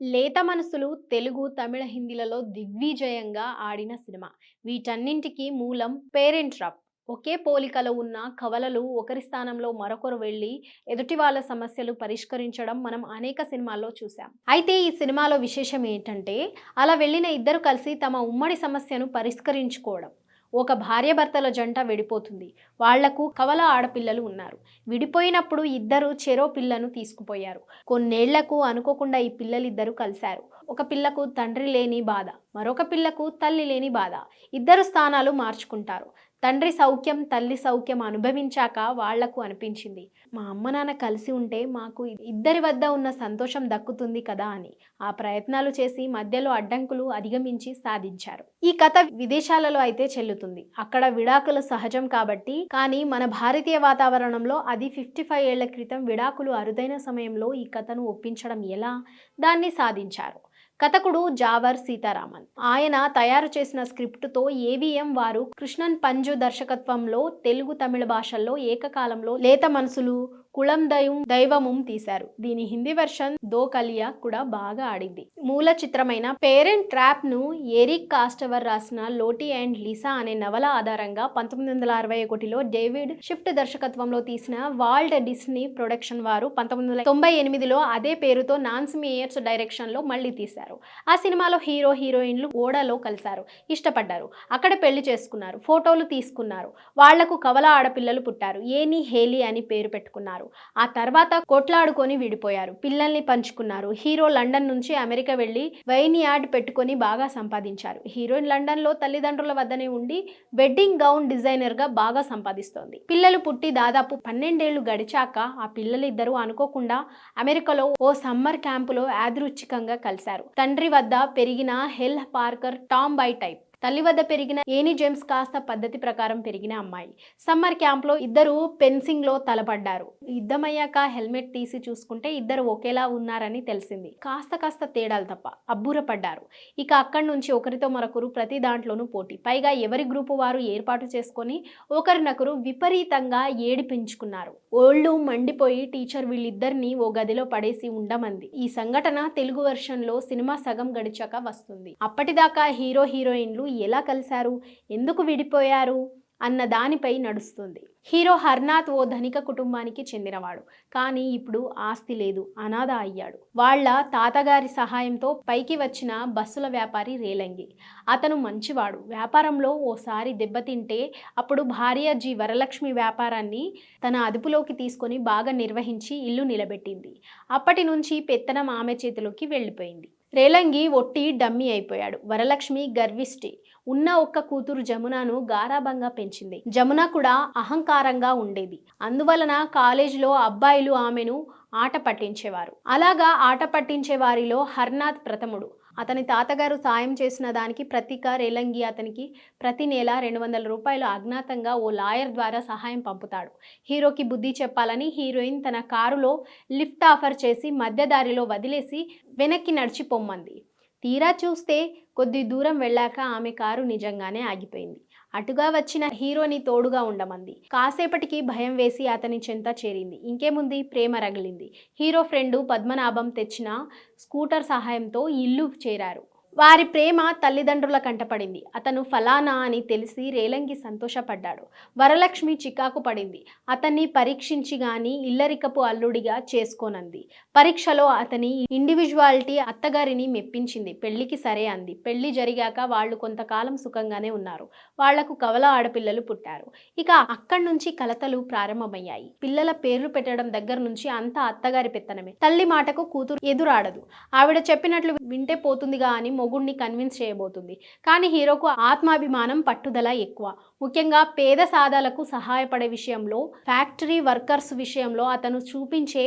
లేత మనసులు తెలుగు తమిళ హిందీలలో దిగ్విజయంగా ఆడిన సినిమా. వీటన్నింటికి మూలం పేరెంట్ ట్రాప్ ఒకే పోలికలో ఉన్న కవలలు ఒకరి స్థానంలో మరొకరు వెళ్ళి ఎదుటి వాళ్ళ సమస్యలు పరిష్కరించడం మనం అనేక సినిమాల్లో చూసాం అయితే ఈ సినిమాలో విశేషం ఏంటంటే అలా వెళ్ళిన ఇద్దరు కలిసి తమ ఉమ్మడి సమస్యను పరిష్కరించుకోవడం. ఒక భార్యాభర్తల జంట విడిపోతుంది. వాళ్ళకు కవల ఆడపిల్లలు ఉన్నారు. విడిపోయినప్పుడు ఇద్దరు చెరో పిల్లను తీసుకుపోయారు. కొన్నేళ్ళకు అనుకోకుండా ఈ పిల్లలిద్దరూ కలిశారు. ఒక పిల్లకు తండ్రి లేని బాధ మరొక పిల్లకు తల్లి లేని బాధ. ఇద్దరు స్థానాలు మార్చుకుంటారు. తండ్రి సౌఖ్యం తల్లి సౌఖ్యం అనుభవించాక వాళ్ళకు అనిపించింది. మా అమ్మ నాన్న కలిసి ఉంటే మాకు ఇద్దరి వద్ద ఉన్న సంతోషం దక్కుతుంది కదా అని ఆ ప్రయత్నాలు చేసి మధ్యలో అడ్డంకులు అధిగమించి సాధించారు. ఈ కథ విదేశాలలో అయితే చెల్లుతుంది. అక్కడ విడాకులు సహజం కాబట్టి కానీ మన భారతీయ వాతావరణంలో అది ఫిఫ్టీ ఫైవ్ ఏళ్ళ క్రితం విడాకులు అరుదైన సమయంలో ఈ కథను ఒప్పించడం ఎలా? దాన్ని సాధించారు. కథకుడు జావర్ సీతారామన్. ఆయన తయారు చేసిన స్క్రిప్టుతో ఏవిఎం వారు కృష్ణన్ పంజు దర్శకత్వంలో తెలుగు తమిళ భాషల్లో ఏకకాలంలో లేత మనసులు కుళం దయం దైవముం తీశారు. దీని హిందీ వెర్షన్ దో కలియా కూడా బాగా ఆడింది. మూల చిత్రమైన పేరెంట్ ట్రాప్ను ఎరిక్ కాస్టవర్ రాసిన లోటి అండ్ లీసా అనే నవల ఆధారంగా పంతొమ్మిది వందల అరవై ఒకటిలో డేవిడ్ షిఫ్ట్ దర్శకత్వంలో తీసిన వాల్డ్ డిస్నీ ప్రొడక్షన్ వారు పంతొమ్మిది వందల తొంభై ఎనిమిదిలో అదే పేరుతో నాన్స్ మేయర్స్ డైరెక్షన్లో మళ్ళీ తీశారు. ఆ సినిమాలో హీరో హీరోయిన్లు ఓడలో కలిశారు. ఇష్టపడ్డారు. అక్కడ పెళ్ళి చేసుకున్నారు. ఫోటోలు తీసుకున్నారు. వాళ్ళకు కవల ఆడపిల్లలు పుట్టారు. ఏని హేలీ అని పేరు పెట్టుకున్నారు. ఆ తర్వాత కొట్లాడుకొని విడిపోయారు. పిల్లల్ని పంచుకున్నారు. హీరో లండన్ నుంచి అమెరికా వెళ్ళి వైన్ యార్డ్ పెట్టుకొని బాగా సంపాదించారు. హీరోయిన్ లండన్లో తల్లిదండ్రుల వద్దనే ఉండి వెడ్డింగ్ గౌన్ డిజైనర్గా బాగా సంపాదిస్తోంది. పిల్లలు పుట్టి దాదాపు పన్నెండేళ్ళు గడిచాక ఆ పిల్లలిద్దరూ అనుకోకుండా అమెరికాలో ఓ సమ్మర్ క్యాంపులో యాదృచ్ఛికంగా కలిశారు. తండ్రి వద్ద పెరిగిన హెల్ పార్కర్ టామ్ బై టైప్. తల్లి వద్ద పెరిగిన ఏని జేమ్స్ కాస్త పద్ధతి ప్రకారం పెరిగిన అమ్మాయి. సమ్మర్ క్యాంప్లో ఇద్దరు పెన్సింగ్లో తలపడ్డారు. యుద్ధమయ్యాక హెల్మెట్ తీసి చూసుకుంటే ఇద్దరు ఒకేలా ఉన్నారని తెలిసింది. కాస్త కాస్త తేడాలు తప్ప అబ్బురపడ్డారు. ఇక అక్కడి నుంచి ఒకరితో మరొకరు ప్రతి దాంట్లోనూ పోటీ. పైగా ఎవరి గ్రూపు వారు ఏర్పాటు చేసుకొని ఒకరినొకరు విపరీతంగా ఏడిపించుకున్నారు. ఓళ్ళు మండిపోయి టీచర్ వీళ్ళిద్దరిని ఓ గదిలో పడేసి ఉండమంది. ఈ సంఘటన తెలుగు వెర్షన్లో సినిమా సగం గడిచాక వస్తుంది. అప్పటిదాకా హీరో హీరోయిన్లు ఎలా కలిశారు? ఎందుకు విడిపోయారు? అన్న దానిపై నడుస్తుంది. హీరో హర్నాథ్ ఓ ధనిక కుటుంబానికి చెందినవాడు. కానీ ఇప్పుడు ఆస్తి లేదు అనాథ అయ్యాడు. వాళ్ళ తాతగారి సహాయంతో పైకి వచ్చిన బస్సుల వ్యాపారి రేలంగి. అతను మంచివాడు. వ్యాపారంలో ఓసారి దెబ్బతింటే అప్పుడు భార్య జి వరలక్ష్మి వ్యాపారాన్ని తన అదుపులోకి తీసుకొని బాగా నిర్వహించి ఇల్లు నిలబెట్టింది. అప్పటి నుంచి పెత్తనం ఆమె చేతిలోకి వెళ్ళిపోయింది. రేలంగి ఒట్టి డమ్మి అయిపోయాడు. వరలక్ష్మి గర్విష్టి. ఉన్న ఒక్క కూతురు జమునను గారాభంగా పెంచింది. జమున కూడా అహంకారంగా ఉండేది. అందువలన కాలేజీలో అబ్బాయిలు ఆమెను ఆట పట్టించేవారు. అలాగా ఆట పట్టించే వారిలో హర్నాథ్ ప్రథముడు. అతని తాతగారు సాయం చేసిన దానికి ప్రతీక రేలంగి అతనికి ప్రతి నెల రెండు వందల రూపాయలు అజ్ఞాతంగా ఓ లాయర్ ద్వారా సహాయం పంపుతాడు. హీరోకి బుద్ధి చెప్పాలని హీరోయిన్ తన కారులో లిఫ్ట్ ఆఫర్ చేసి మధ్యదారిలో వదిలేసి వెనక్కి నడిచి పొమ్మంది. తీరా చూస్తే కొద్ది దూరం వెళ్ళాక ఆమె కారు నిజంగానే ఆగిపోయింది. అటుగా వచ్చిన హీరోని తోడుగా ఉండమంది. కాసేపటికి భయం వేసి అతని చెంత చేరింది. ఇంకేముంది? ప్రేమ రగిలింది. హీరో ఫ్రెండు పద్మనాభం తెచ్చిన స్కూటర్ సహాయంతో ఇల్లు చేరారు. వారి ప్రేమ తల్లిదండ్రుల కంటపడింది. అతను ఫలానా అని తెలిసి రేలంగి సంతోషపడ్డాడు. వరలక్ష్మి చికాకు పడింది. అతన్ని పరీక్షించి గాని ఇల్లరికపు అల్లుడిగా చేసుకోనంది. పరీక్షలో అతని ఇండివిజువాలిటీ అత్తగారిని మెప్పించింది. పెళ్ళికి సరే అంది. పెళ్ళి జరిగాక వాళ్ళు కొంతకాలం సుఖంగానే ఉన్నారు. వాళ్ళకు కవల ఆడపిల్లలు పుట్టారు. ఇక అక్కడి నుంచి కలతలు ప్రారంభమయ్యాయి. పిల్లల పేర్లు పెట్టడం దగ్గర నుంచి అంతా అత్తగారి పెత్తనమే. తల్లి మాటకు కూతురు ఎదురాడదు. ఆవిడ చెప్పినట్లు వింటే పోతుందిగా అని మొగుడిని కన్విన్స్ చేయబోతుంది. కానీ హీరోకు ఆత్మాభిమానం పట్టుదల ఎక్కువ. ముఖ్యంగా పేద సాదాలకు సహాయపడే విషయంలో ఫ్యాక్టరీ వర్కర్స్ విషయంలో అతను చూపించే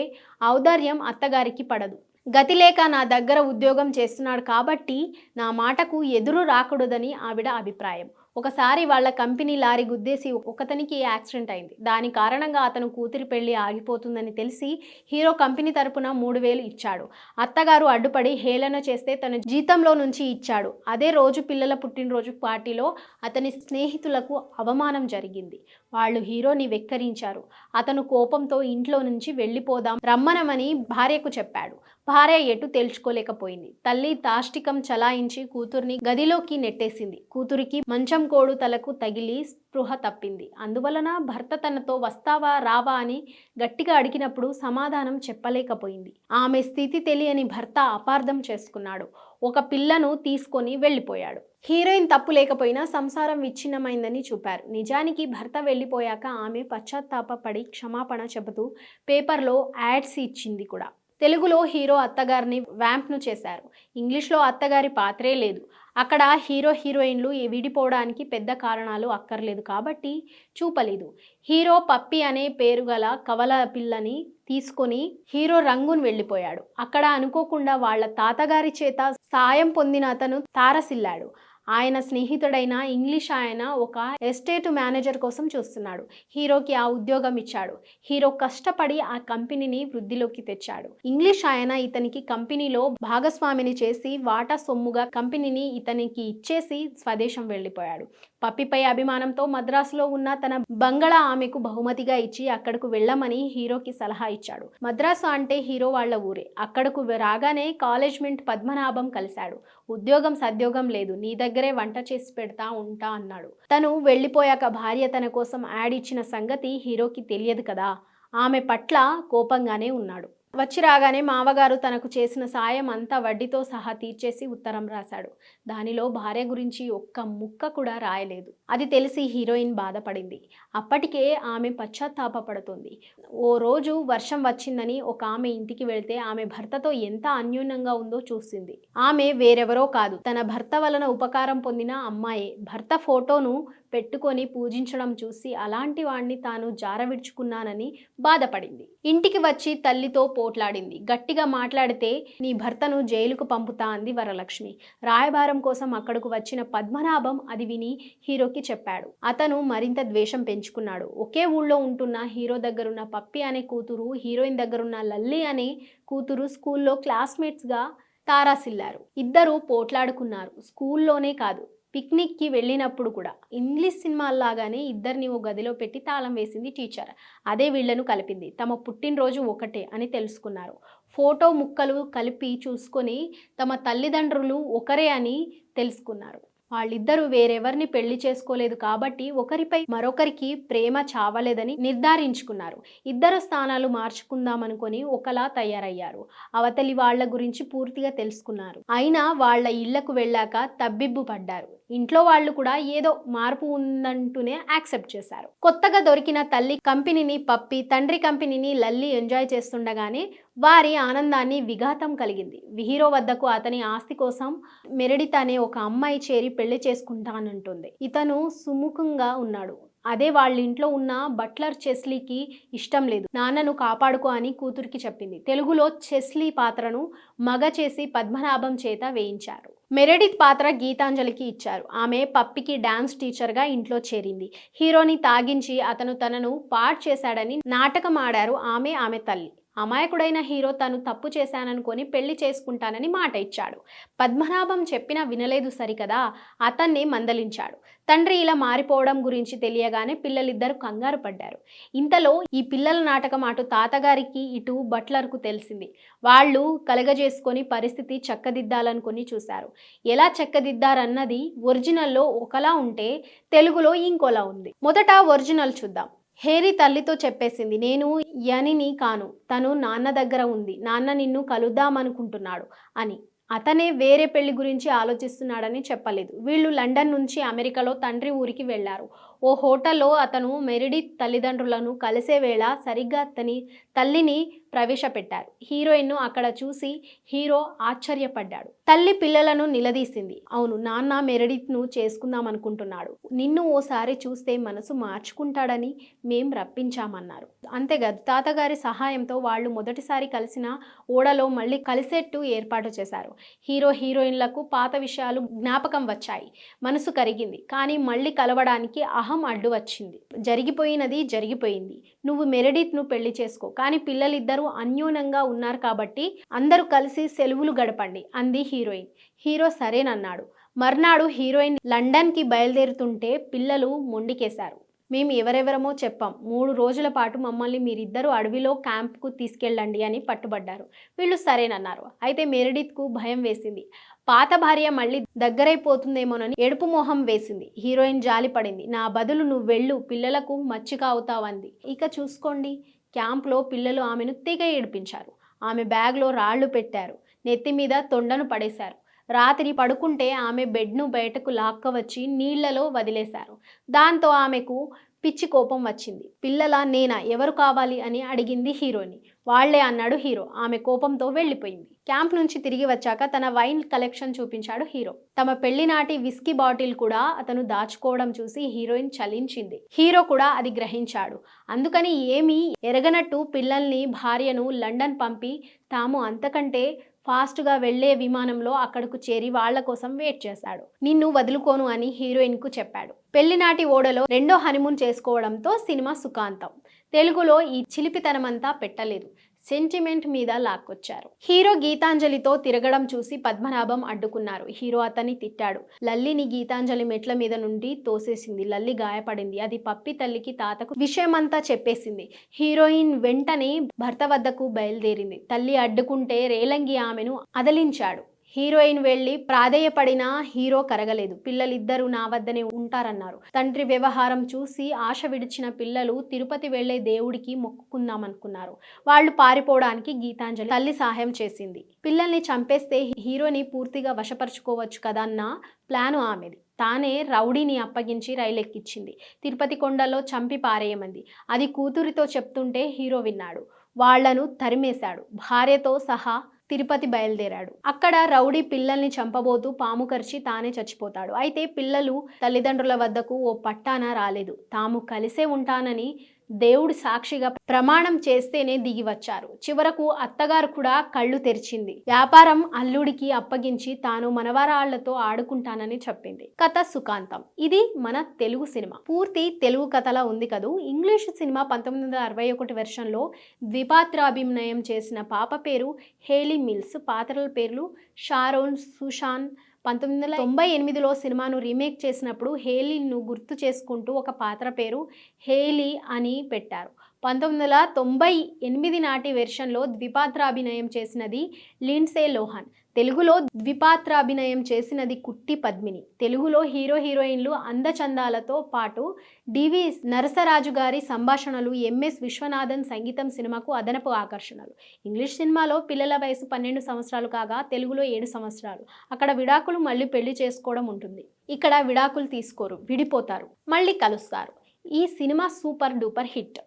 ఔదార్యం అత్తగారికి పడదు. గతి లేక నా దగ్గర ఉద్యోగం చేస్తున్నాడు కాబట్టి నా మాటకు ఎదురు రాకూడదని ఆవిడ అభిప్రాయం. ఒకసారి వాళ్ళ కంపెనీ లారీ గుద్దేసి ఒకతనికి యాక్సిడెంట్ అయింది. దాని కారణంగా అతను కూతురి పెళ్ళి ఆగిపోతుందని తెలిసి హీరో కంపెనీ తరపున మూడు వేలు ఇచ్చాడు. అత్తగారు అడ్డుపడి హేళన చేస్తే తన జీతంలో నుంచి ఇచ్చాడు. అదే రోజు పిల్లల పుట్టినరోజు పార్టీలో అతని స్నేహితులకు అవమానం జరిగింది. వాళ్ళు హీరోని వెక్కరించారు. అతను కోపంతో ఇంట్లో నుంచి వెళ్ళిపోదాం రమ్మనమని భార్యకు చెప్పాడు. భార్య ఎటు తేల్చుకోలేకపోయింది. తల్లి తాష్టికం చలాయించి కూతుర్ని గదిలోకి నెట్టేసింది. కూతురికి మంచం కోడు తలకు తగిలి స్పృహ తప్పింది. అందువలన భర్త తనతో వస్తావా రావా అని గట్టిగా అడిగినప్పుడు సమాధానం చెప్పలేకపోయింది. ఆమె స్థితి తెలియని భర్త అపార్థం చేసుకున్నాడు. ఒక పిల్లను తీసుకొని వెళ్ళిపోయాడు. హీరోయిన్ తప్పు లేకపోయినా సంసారం విచ్ఛిన్నమైందని చూపారు. నిజానికి భర్త వెళ్ళిపోయాక ఆమె పశ్చాత్తాపడి క్షమాపణ చెబుతూ పేపర్లో యాడ్స్ ఇచ్చింది కూడా. తెలుగులో హీరో అత్తగారిని వ్యాంప్ను చేశారు. ఇంగ్లీష్లో అత్తగారి పాత్రే లేదు. అక్కడ హీరో హీరోయిన్లు విడిపోవడానికి పెద్ద కారణాలు అక్కర్లేదు కాబట్టి చూపలేదు. హీరో పప్పి అనే పేరు గల కవల పిల్లని తీసుకొని హీరో రంగును వెళ్ళిపోయాడు. అక్కడ అనుకోకుండా వాళ్ళ తాతగారి చేత సాయం పొందిన అతను తారసిల్లాడు. ఆయన స్నేహితుడైన ఇంగ్లీష్ ఆయన ఒక ఎస్టేట్ మేనేజర్ కోసం చూస్తున్నాడు. హీరోకి ఆ ఉద్యోగం ఇచ్చాడు. హీరో కష్టపడి ఆ కంపెనీని వృద్ధిలోకి తెచ్చాడు. ఇంగ్లీష్ ఆయన ఇతనికి కంపెనీలో భాగస్వామిని చేసి వాటా సొమ్ముగా కంపెనీని ఇతనికి ఇచ్చేసి స్వదేశం వెళ్ళిపోయాడు. పప్పిపై అభిమానంతో మద్రాసులో ఉన్న తన బంగళా ఆమెకు బహుమతిగా ఇచ్చి అక్కడకు వెళ్ళమని హీరోకి సలహా ఇచ్చాడు. మద్రాసు అంటే హీరో వాళ్ళ ఊరే. అక్కడకు రాగానే కాలేజ్మెంట్ పద్మనాభం కలిశాడు. ఉద్యోగం సద్యోగం లేదు నీ దగ్గరే వంట చేసి పెడతా ఉంటా అన్నాడు. తను వెళ్ళిపోయాక భార్య తన కోసం యాడ్ ఇచ్చిన సంగతి హీరోకి తెలియదు కదా ఆమె పట్ల కోపంగానే ఉన్నాడు. వచ్చి రాగానే మావగారు తనకు చేసిన సాయం అంతా వడ్డీతో సహా తీర్చేసి ఉత్తరం రాశాడు. దానిలో భార్య గురించి ఒక్క ముక్క కూడా రాయలేదు. అది తెలిసి హీరోయిన్ బాధపడింది. అప్పటికే ఆమె పశ్చాత్తాపడుతుంది ఓ రోజు వర్షం వచ్చిందని ఒక ఆమె ఇంటికి వెళ్తే ఆమె భర్తతో ఎంత అన్యూన్యంగా ఉందో చూసింది. ఆమె వేరెవరో కాదు. తన భర్త వలన ఉపకారం పొందిన అమ్మాయే. భర్త ఫోటోను పెట్టుకొని పూజించడం చూసి అలాంటి వాణ్ణి తాను జారవిడ్చుకున్నానని బాధపడింది. ఇంటికి వచ్చి తల్లితో పోట్లాడింది. గట్టిగా మాట్లాడితే నీ భర్తను జైలుకు పంపుతా అంది వరలక్ష్మి. రాయబారం కోసం అక్కడకు వచ్చిన పద్మనాభం అది విని హీరోకి చెప్పాడు. అతను మరింత ద్వేషం పెంచుకున్నాడు. ఒకే ఊళ్ళో ఉంటున్న హీరో దగ్గరున్న పప్పి అనే కూతురు హీరోయిన్ దగ్గరున్న లల్లి అనే కూతురు స్కూల్లో క్లాస్మేట్స్గా తారాసిల్లారు. ఇద్దరూ పోట్లాడుకున్నారు. స్కూల్లోనే కాదు పిక్నిక్కి వెళ్ళినప్పుడు కూడా ఇంగ్లీష్ సినిమాల్లాగానే ఇద్దరిని ఓ గదిలో పెట్టి తాళం వేసింది టీచర్. అదే వీళ్ళను కలిపింది. తమ పుట్టినరోజు ఒకటే అని తెలుసుకున్నారు. ఫోటో ముక్కలు కలిపి చూసుకొని తమ తల్లిదండ్రులు ఒకరే అని తెలుసుకున్నారు. వాళ్ళిద్దరూ వేరెవరిని పెళ్ళి చేసుకోలేదు కాబట్టి ఒకరిపై మరొకరికి ప్రేమ చావలేదని నిర్ధారించుకున్నారు. ఇద్దరు స్థానాలు మార్చుకుందామనుకొని ఒకలా తయారయ్యారు. అవతలి వాళ్ళ గురించి పూర్తిగా తెలుసుకున్నారు. అయినా వాళ్ళ ఇళ్ళకు వెళ్ళాక తబ్బిబ్బు పడ్డారు. ఇంట్లో వాళ్ళు కూడా ఏదో మార్పు ఉందంటూనే యాక్సెప్ట్ చేశారు. కొత్తగా దొరికిన తల్లి కంపెనీని పప్పి తండ్రి కంపెనీని లల్లి ఎంజాయ్ చేస్తుండగానే వారి ఆనందాన్ని విఘాతం కలిగింది. హీరో వద్దకు అతని ఆస్తి కోసం మెరడిత అనే ఒక అమ్మాయి చేరి పెళ్ళి చేసుకుంటానంటుంది. ఇతను సుముఖంగా ఉన్నాడు. అదే వాళ్ళ ఇంట్లో ఉన్న బట్లర్ చెస్లీకి ఇష్టం లేదు. నాన్నను కాపాడుకో అని కూతురికి చెప్పింది. తెలుగులో చెస్లీ పాత్రను మగ చేసి పద్మనాభం చేత వేయించారు. మెరెడిత్ పాత్ర గీతాంజలికి ఇచ్చారు. ఆమె పప్పికి డాన్స్ టీచర్గా ఇంట్లో చేరింది. హీరోని తాగించి అతను తనను పాడ్ చేశాడని నాటకం ఆడారు ఆమె ఆమె తల్లి. అమాయకుడైన హీరో తను తప్పు చేశాననుకొని పెళ్ళి చేసుకుంటానని మాట ఇచ్చాడు. పద్మనాభం చెప్పినా వినలేదు సరికదా? అతన్ని మందలించాడు. తండ్రి ఇలా మారిపోవడం గురించి తెలియగానే పిల్లలిద్దరూ కంగారు పడ్డారు. ఇంతలో ఈ పిల్లల నాటకం అటు తాతగారికి ఇటు బట్లర్కు తెలిసింది. వాళ్ళు కలగజేసుకొని పరిస్థితి చక్కదిద్దాలనుకుని చూశారు. ఎలా చక్కదిద్దారన్నది ఒరిజినల్లో ఒకలా ఉంటే తెలుగులో ఇంకోలా ఉంది. మొదట ఒరిజినల్ చూద్దాం. హేరి తల్లితో చెప్పేసింది నేను యనిని కాను తను నాన్న దగ్గర ఉంది నాన్న నిన్ను కలుద్దామనుకుంటున్నాడు అని. అతనే వేరే పెళ్ళి గురించి ఆలోచిస్తున్నాడని చెప్పలేదు. వీళ్ళు లండన్ నుంచి అమెరికాలో తండ్రి ఊరికి వెళ్ళారు. ఓ హోటల్లో అతను మెరిడిత్ తల్లిదండ్రులను కలిసే వేళ సరిగ్గా అతని తల్లిని ప్రవేశపెట్టారు. హీరోయిన్ను అక్కడ చూసి హీరో ఆశ్చర్యపడ్డాడు. తల్లి పిల్లలను నిలదీసింది. అవును నాన్న మెరిడిత్ను చేసుకుందాం అనుకుంటున్నాడు నిన్ను ఓసారి చూస్తే మనసు మార్చుకుంటాడని మేం రప్పించామన్నారు. అంతేకాదు తాతగారి సహాయంతో వాళ్ళు మొదటిసారి కలిసిన ఓడలో మళ్ళీ కలిసేట్టు ఏర్పాటు చేశారు. హీరో హీరోయిన్లకు పాత విషయాలు జ్ఞాపకం వచ్చాయి. మనసు కరిగింది. కానీ మళ్ళీ కలవడానికి అహం అడ్డు వచ్చింది. జరిగిపోయినది జరిగిపోయింది. నువ్వు మెరడిత్ను పెళ్ళి చేసుకో. కానీ పిల్లలిద్దరూ అన్యోన్యంగా ఉన్నారు కాబట్టి అందరూ కలిసి సెలవులు గడపండి అంది హీరోయిన్. హీరో సరేనన్నాడు. మర్నాడు హీరోయిన్ లండన్కి బయలుదేరుతుంటే పిల్లలు మొండికేశారు. మేము ఎవరెవరమో చెప్పాం. మూడు రోజుల పాటు మమ్మల్ని మీరిద్దరూ అడవిలో క్యాంప్కు తీసుకెళ్ళండి అని పట్టుబడ్డారు. వీళ్ళు సరేనన్నారు. అయితే మెరిడిత్కు భయం వేసింది. పాత భార్య మళ్ళీ దగ్గరైపోతుందేమోనని ఎడుపు మొహం వేసింది. హీరోయిన్ జాలి పడింది. నా బదులు నువ్వు వెళ్ళు. పిల్లలకు మచ్చిక అవుతావంది ఇక చూసుకోండి. క్యాంప్లో పిల్లలు ఆమెను తెగ ఏడిపించారు. ఆమె బ్యాగ్లో రాళ్ళు పెట్టారు. నెత్తి మీద తొండను పడేశారు. రాత్రి పడుకుంటే ఆమె బెడ్ను బయటకు లాక్కవచ్చి నీళ్ళలో వదిలేశారు. దాంతో ఆమెకు పిచ్చి కోపం వచ్చింది. పిల్లల నేనా? ఎవరు కావాలి? అని అడిగింది హీరోని వాళ్ళే అన్నాడు హీరో. ఆమె కోపంతో వెళ్ళిపోయింది. క్యాంప్ నుంచి తిరిగి వచ్చాక తన వైన్ కలెక్షన్ చూపించాడు హీరో. తమ పెళ్ళినాటి విస్కీ బాటిల్ కూడా అతను దాచుకోవడం చూసి హీరోయిన్ చలించింది. హీరో కూడా అది గ్రహించాడు. అందుకని ఏమీ ఎరగనట్టు పిల్లల్ని భార్యను లండన్ పంపి తాము అంతకంటే ఫాస్ట్గా వెళ్ళే విమానంలో అక్కడకు చేరి వాళ్ళ కోసం వెయిట్ చేశాడు. నిన్ను వదులుకోను అని హీరోయిన్కు చెప్పాడు. పెళ్ళినాటి ఓడలో రెండో హనీమూన్ చేసుకోవడంతో సినిమా సుఖాంతం. తెలుగులో ఈ చిలిపితనమంతా పెట్టలేదు. సెంటిమెంట్ మీద లాక్కొచ్చారు. హీరో గీతాంజలితో తిరగడం చూసి పద్మనాభం అడ్డుకున్నారు. హీరో అతన్ని తిట్టాడు. లల్లిని గీతాంజలి మెట్ల మీద నుండి తోసేసింది. లల్లి గాయపడింది. అది పప్పి తల్లికి తాతకు విషయమంతా చెప్పేసింది. హీరోయిన్ వెంటనే భర్త వద్దకు బయలుదేరింది. తల్లి అడ్డుకుంటే రేలంగి ఆమెను అదలించాడు. హీరోయిన్ వెళ్ళి ప్రాధేయపడినా హీరో కరగలేదు. పిల్లలిద్దరూ నా వద్దనే ఉంటారన్నారు. తండ్రి వ్యవహారం చూసి ఆశ విడిచిన పిల్లలు తిరుపతి వెళ్ళే దేవుడికి మొక్కుకుందామనుకున్నారు. వాళ్ళు పారిపోవడానికి గీతాంజలి తల్లి సహాయం చేసింది. పిల్లల్ని చంపేస్తే హీరోని పూర్తిగా వశపరుచుకోవచ్చు కదన్న ప్లాను ఆమెది. తానే రౌడీని అప్పగించి రైలెక్కించింది. తిరుపతి కొండలో చంపి పారేయమంది. అది కూతురితో చెప్తుంటే హీరో విన్నాడు. వాళ్ళను తరిమేశాడు. భార్యతో సహా తిరుపతి బయలుదేరాడు. అక్కడ రౌడీ పిల్లల్ని చంపబోతూ పాము కరిచి తానే చచ్చిపోతాడు. అయితే పిల్లలు తల్లిదండ్రుల వద్దకు ఓ పట్టాన రాలేదు. తాము కలిసే ఉంటానని దేవుడి సాక్షిగా ప్రమాణం చేస్తేనే దిగి వచ్చారు. చివరకు అత్తగారు కూడా కళ్ళు తెరిచింది. వ్యాపారం అల్లుడికి అప్పగించి తాను మనవరాళ్ళతో ఆడుకుంటానని చెప్పింది. కథ సుఖాంతం. ఇది మన తెలుగు సినిమా. పూర్తి తెలుగు కథలా ఉంది కదూ? ఇంగ్లీష్ సినిమా పంతొమ్మిది వందల అరవై ఒకటి వెర్షన్లో ద్విపాత్రాభినయం చేసిన పాప పేరు హేలీ మిల్స్. పాత్రల పేర్లు షారోన్ సుషాన్ పంతొమ్మిది వందల తొంభై ఎనిమిదిలో సినిమాను రీమేక్ చేసినప్పుడు హేలీను గుర్తు చేసుకుంటూ ఒక పాత్ర పేరు హేలీ అని పెట్టారు. పంతొమ్మిది వందల తొంభై ఎనిమిది నాటి వెర్షన్లో ద్విపాత్రాభినయం చేసినది లిండ్సే లోహాన్. తెలుగులో ద్విపాత్రాభినయం చేసినది కుట్టి పద్మిని. తెలుగులో హీరో హీరోయిన్లు అందచందాలతో పాటు డివి నరసరాజు గారి సంభాషణలు ఎంఎస్ విశ్వనాథన్ సంగీతం సినిమాకు అదనపు ఆకర్షణలు. ఇంగ్లీష్ సినిమాలో పిల్లల వయసు పన్నెండు సంవత్సరాలు కాగా తెలుగులో ఏడు సంవత్సరాలు. అక్కడ విడాకులు మళ్ళీ పెళ్ళి చేసుకోవడం ఉంటుంది. ఇక్కడ విడాకులు తీసుకోరు విడిపోతారు మళ్ళీ కలుస్తారు. ఈ సినిమా సూపర్ డూపర్ హిట్.